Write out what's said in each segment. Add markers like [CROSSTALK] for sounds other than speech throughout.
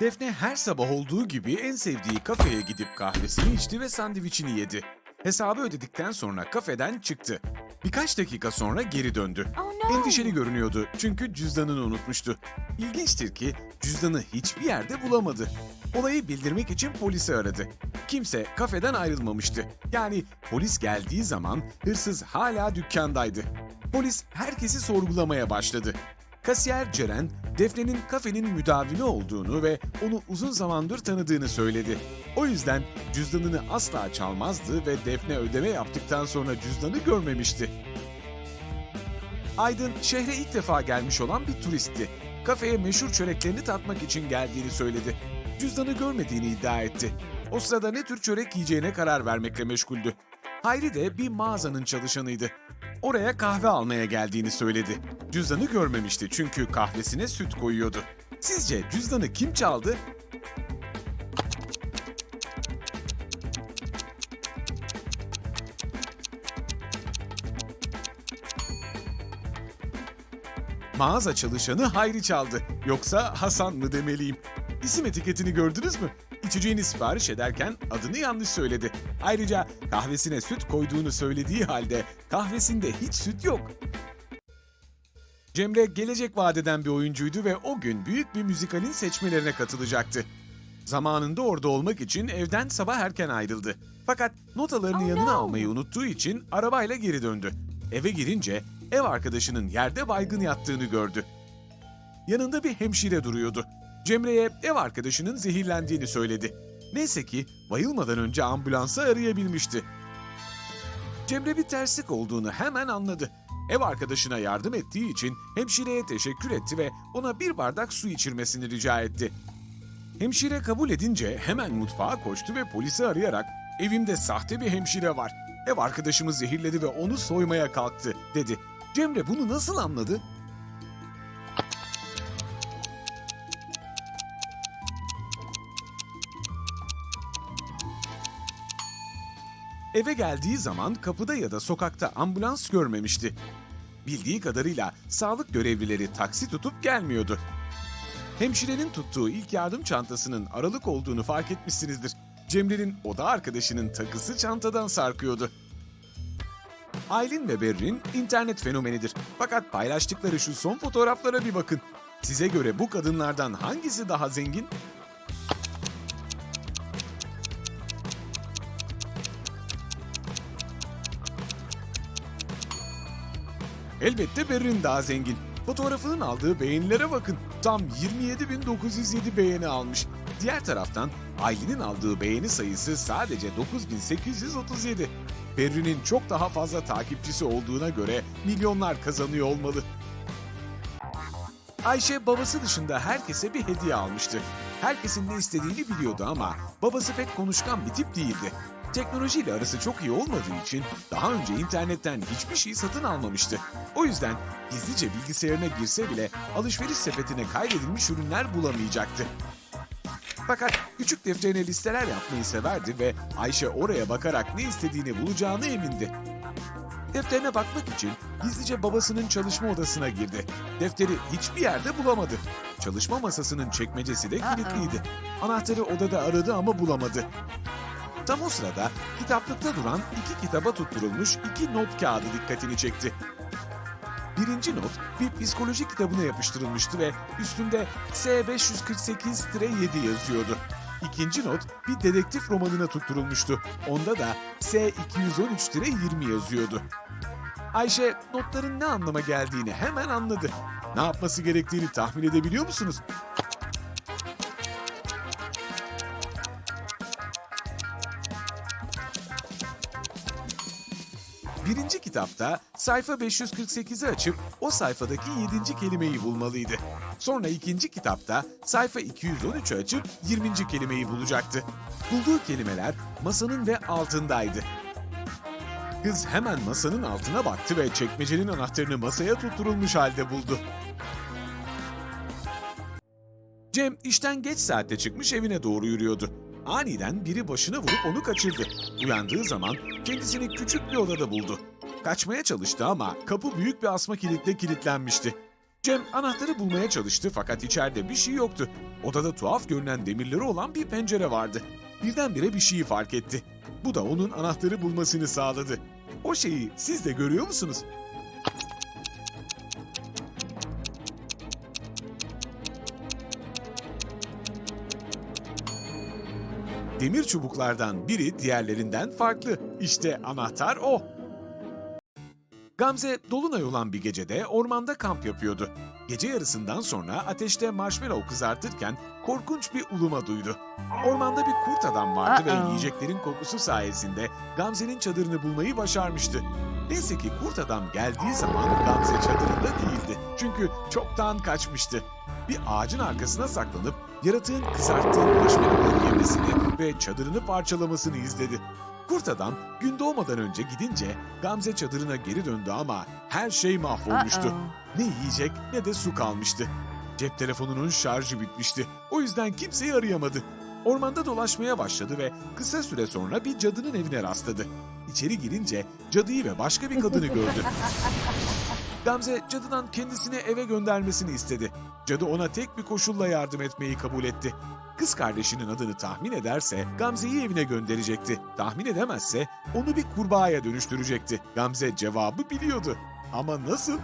Defne her sabah olduğu gibi en sevdiği kafeye gidip kahvesini içti ve sandviçini yedi. Hesabı ödedikten sonra kafeden çıktı. Birkaç dakika sonra geri döndü. Oh no. Endişeli görünüyordu çünkü cüzdanını unutmuştu. İlginçtir ki cüzdanı hiçbir yerde bulamadı. Olayı bildirmek için polisi aradı. Kimse kafeden ayrılmamıştı. Yani polis geldiği zaman hırsız hala dükkandaydı. Polis herkesi sorgulamaya başladı. Kasiyer Ceren, Defne'nin kafenin müdavimi olduğunu ve onu uzun zamandır tanıdığını söyledi. O yüzden cüzdanını asla çalmazdı ve Defne ödeme yaptıktan sonra cüzdanı görmemişti. Aydın şehre ilk defa gelmiş olan bir turistti. Kafeye meşhur çöreklerini tatmak için geldiğini söyledi. Cüzdanı görmediğini iddia etti. O sırada ne tür çörek yiyeceğine karar vermekle meşguldü. Hayri de bir mağazanın çalışanıydı. Oraya kahve almaya geldiğini söyledi. Cüzdanı görmemişti çünkü kahvesine süt koyuyordu. Sizce cüzdanı kim çaldı? Mağaza çalışanı Hayri çaldı. Yoksa Hasan mı demeliyim? İsim etiketini gördünüz mü? İçeceğini sipariş ederken adını yanlış söyledi. Ayrıca kahvesine süt koyduğunu söylediği halde kahvesinde hiç süt yok. Cemre gelecek vadeden bir oyuncuydu ve o gün büyük bir müzikalin seçmelerine katılacaktı. Zamanında orada olmak için evden sabah erken ayrıldı. Fakat notalarını Oh yanına no. almayı unuttuğu için arabayla geri döndü. Eve girince ev arkadaşının yerde baygın yattığını gördü. Yanında bir hemşire duruyordu. Cemre'ye ev arkadaşının zehirlendiğini söyledi. Neyse ki bayılmadan önce ambulansı arayabilmişti. Cemre bir terslik olduğunu hemen anladı. Ev arkadaşına yardım ettiği için hemşireye teşekkür etti ve ona bir bardak su içirmesini rica etti. Hemşire kabul edince hemen mutfağa koştu ve polisi arayarak evimde sahte bir hemşire var. Ev arkadaşımı zehirledi ve onu soymaya kalktı dedi. Cemre bunu nasıl anladı? Eve geldiği zaman kapıda ya da sokakta ambulans görmemişti. Bildiği kadarıyla sağlık görevlileri taksi tutup gelmiyordu. Hemşirenin tuttuğu ilk yardım çantasının aralık olduğunu fark etmişsinizdir. Cemre'nin oda arkadaşının takısı çantadan sarkıyordu. Aylin ve Berrin internet fenomenidir. Fakat paylaştıkları şu son fotoğraflara bir bakın. Size göre bu kadınlardan hangisi daha zengin? Elbette Berrin daha zengin. Fotoğrafının aldığı beğenilere bakın. Tam 27.907 beğeni almış. Diğer taraftan Aylin'in aldığı beğeni sayısı sadece 9.837. Berrin'in çok daha fazla takipçisi olduğuna göre milyonlar kazanıyor olmalı. Ayşe babası dışında herkese bir hediye almıştı. Herkesin ne istediğini biliyordu ama babası pek konuşkan bir tip değildi. Teknolojiyle arası çok iyi olmadığı için daha önce internetten hiçbir şey satın almamıştı. O yüzden gizlice bilgisayarına girse bile alışveriş sepetine kaydedilmiş ürünler bulamayacaktı. Fakat küçük defterine listeler yapmayı severdi ve Ayşe oraya bakarak ne istediğini bulacağını emindi. Defterine bakmak için gizlice babasının çalışma odasına girdi. Defteri hiçbir yerde bulamadı. Çalışma masasının çekmecesi de kilitliydi. Anahtarı odada aradı ama bulamadı. Tam o sırada kitaplıkta duran iki kitaba tutturulmuş iki not kağıdı dikkatini çekti. Birinci not bir psikoloji kitabına yapıştırılmıştı ve üstünde S548-7 yazıyordu. İkinci not bir dedektif romanına tutturulmuştu. Onda da S213-20 yazıyordu. Ayşe notların ne anlama geldiğini hemen anladı. Ne yapması gerektiğini tahmin edebiliyor musunuz? Birinci kitapta sayfa 548'i açıp o sayfadaki 7. kelimeyi bulmalıydı. Sonra ikinci kitapta sayfa 213'ü açıp 20. kelimeyi bulacaktı. Bulduğu kelimeler masanın ve altındaydı. Kız hemen masanın altına baktı ve çekmecenin anahtarını masaya tutturulmuş halde buldu. Cem işten geç saatte çıkmış evine doğru yürüyordu. Aniden biri başına vurup onu kaçırdı. Uyandığı zaman kendisini küçük bir odada buldu. Kaçmaya çalıştı ama kapı büyük bir asma kilitle kilitlenmişti. Cem anahtarı bulmaya çalıştı fakat içeride bir şey yoktu. Odada tuhaf görünen demirleri olan bir pencere vardı. Birdenbire bir şeyi fark etti. Bu da onun anahtarı bulmasını sağladı. O şeyi siz de görüyor musunuz? Demir çubuklardan biri diğerlerinden farklı. İşte anahtar o. Gamze dolunay olan bir gecede ormanda kamp yapıyordu. Gece yarısından sonra ateşte marshmallow kızartırken korkunç bir uluma duydu. Ormanda bir kurt adam vardı ve Uh-oh. yiyeceklerin kokusu sayesinde Gamze'nin çadırını bulmayı başarmıştı. Neyse ki kurt adam geldiği zaman Gamze çadırında değildi. Çünkü çoktan kaçmıştı. Bir ağacın arkasına saklanıp yaratığın kızarttığı marshmallowları yemesini ve çadırını parçalamasını izledi. Kurt adam gün doğmadan önce gidince Gamze çadırına geri döndü ama her şey mahvolmuştu. Ne yiyecek ne de su kalmıştı. Cep telefonunun şarjı bitmişti. O yüzden kimseyi arayamadı. Ormanda dolaşmaya başladı ve kısa süre sonra bir cadının evine rastladı. İçeri girince cadıyı ve başka bir kadını gördü. [LAUGHS] Gamze cadıdan kendisini eve göndermesini istedi. Cadı ona tek bir koşulla yardım etmeyi kabul etti. Kız kardeşinin adını tahmin ederse Gamze'yi evine gönderecekti. Tahmin edemezse onu bir kurbağaya dönüştürecekti. Gamze cevabı biliyordu. Ama nasıl?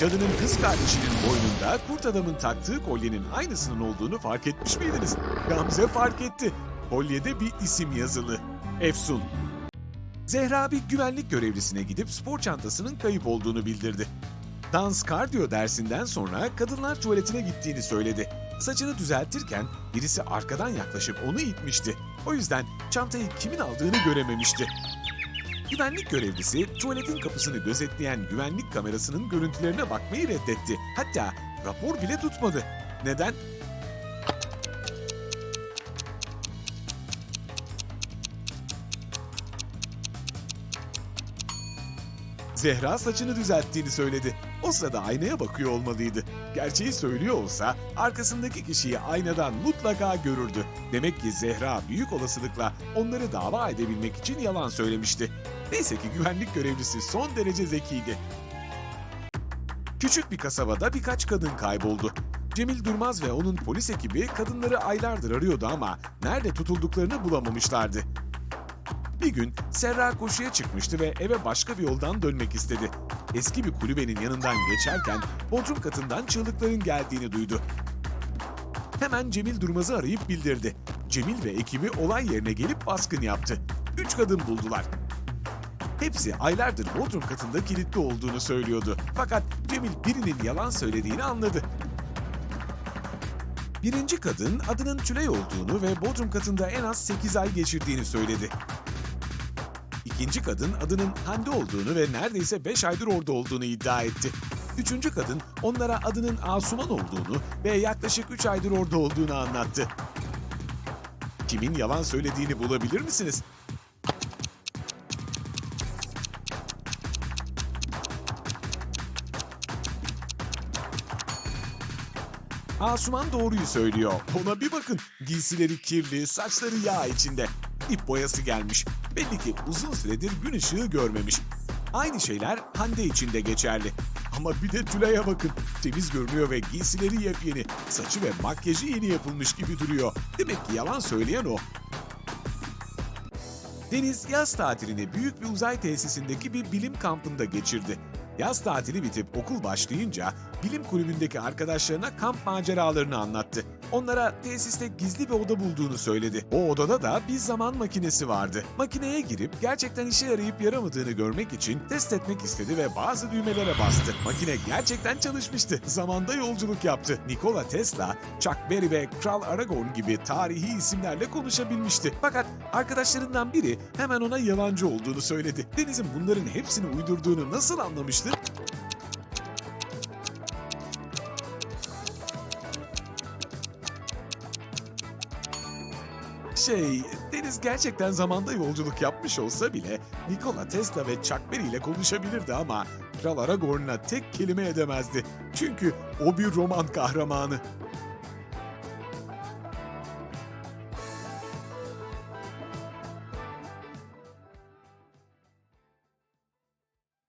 Cadının kız kardeşinin boynunda kurt adamın taktığı kolyenin aynısının olduğunu fark etmiş miydiniz? Gamze fark etti. Kolyede bir isim yazılı. Efsun. Zehra bir güvenlik görevlisine gidip spor çantasının kayıp olduğunu bildirdi. Dans kardiyo dersinden sonra kadınlar tuvaletine gittiğini söyledi. Saçını düzeltirken birisi arkadan yaklaşıp onu itmişti. O yüzden çantayı kimin aldığını görememişti. Güvenlik görevlisi tuvaletin kapısını gözetleyen güvenlik kamerasının görüntülerine bakmayı reddetti. Hatta rapor bile tutmadı. Neden? Zehra saçını düzelttiğini söyledi. O sırada aynaya bakıyor olmalıydı. Gerçeği söylüyor olsa arkasındaki kişiyi aynadan mutlaka görürdü. Demek ki Zehra büyük olasılıkla onları dava edebilmek için yalan söylemişti. Neyse ki güvenlik görevlisi son derece zekiydi. Küçük bir kasabada birkaç kadın kayboldu. Cemil Durmaz ve onun polis ekibi kadınları aylardır arıyordu ama nerede tutulduklarını bulamamışlardı. Bir gün Serra koşuya çıkmıştı ve eve başka bir yoldan dönmek istedi. Eski bir kulübenin yanından geçerken bodrum katından çığlıkların geldiğini duydu. Hemen Cemil Durmaz'ı arayıp bildirdi. Cemil ve ekibi olay yerine gelip baskın yaptı. Üç kadın buldular. Hepsi aylardır bodrum katında kilitli olduğunu söylüyordu. Fakat Cemil birinin yalan söylediğini anladı. Birinci kadın adının Tülay olduğunu ve bodrum katında en az 8 ay geçirdiğini söyledi. İkinci kadın adının Hande olduğunu ve neredeyse 5 aydır orada olduğunu iddia etti. Üçüncü kadın onlara adının Asuman olduğunu ve yaklaşık 3 aydır orada olduğunu anlattı. Kimin yalan söylediğini bulabilir misiniz? Asuman doğruyu söylüyor. Ona bir bakın. Giysileri kirli, saçları yağ içinde. İp boyası gelmiş. Belli ki uzun süredir gün ışığı görmemiş. Aynı şeyler Hande için de geçerli. Ama bir de Tülay'a bakın. Temiz görünüyor ve giysileri yepyeni. Saçı ve makyajı yeni yapılmış gibi duruyor. Demek ki yalan söyleyen o. Deniz yaz tatilini büyük bir uzay tesisindeki bir bilim kampında geçirdi. Yaz tatili bitip okul başlayınca bilim kulübündeki arkadaşlarına kamp maceralarını anlattı. Onlara tesiste gizli bir oda bulduğunu söyledi. O odada da bir zaman makinesi vardı. Makineye girip gerçekten işe yarayıp yaramadığını görmek için test etmek istedi ve bazı düğmelere bastı. Makine gerçekten çalışmıştı. Zamanda yolculuk yaptı. Nikola Tesla, Chuck Berry ve Kral Aragorn gibi tarihi isimlerle konuşabilmişti. Fakat arkadaşlarından biri hemen ona yalancı olduğunu söyledi. Deniz'in bunların hepsini uydurduğunu nasıl anlamıştı? Şey, Deniz gerçekten zamanda yolculuk yapmış olsa bile Nikola Tesla ve Chuck Berry ile konuşabilirdi ama Kral Aragorn'la tek kelime edemezdi. Çünkü o bir roman kahramanı.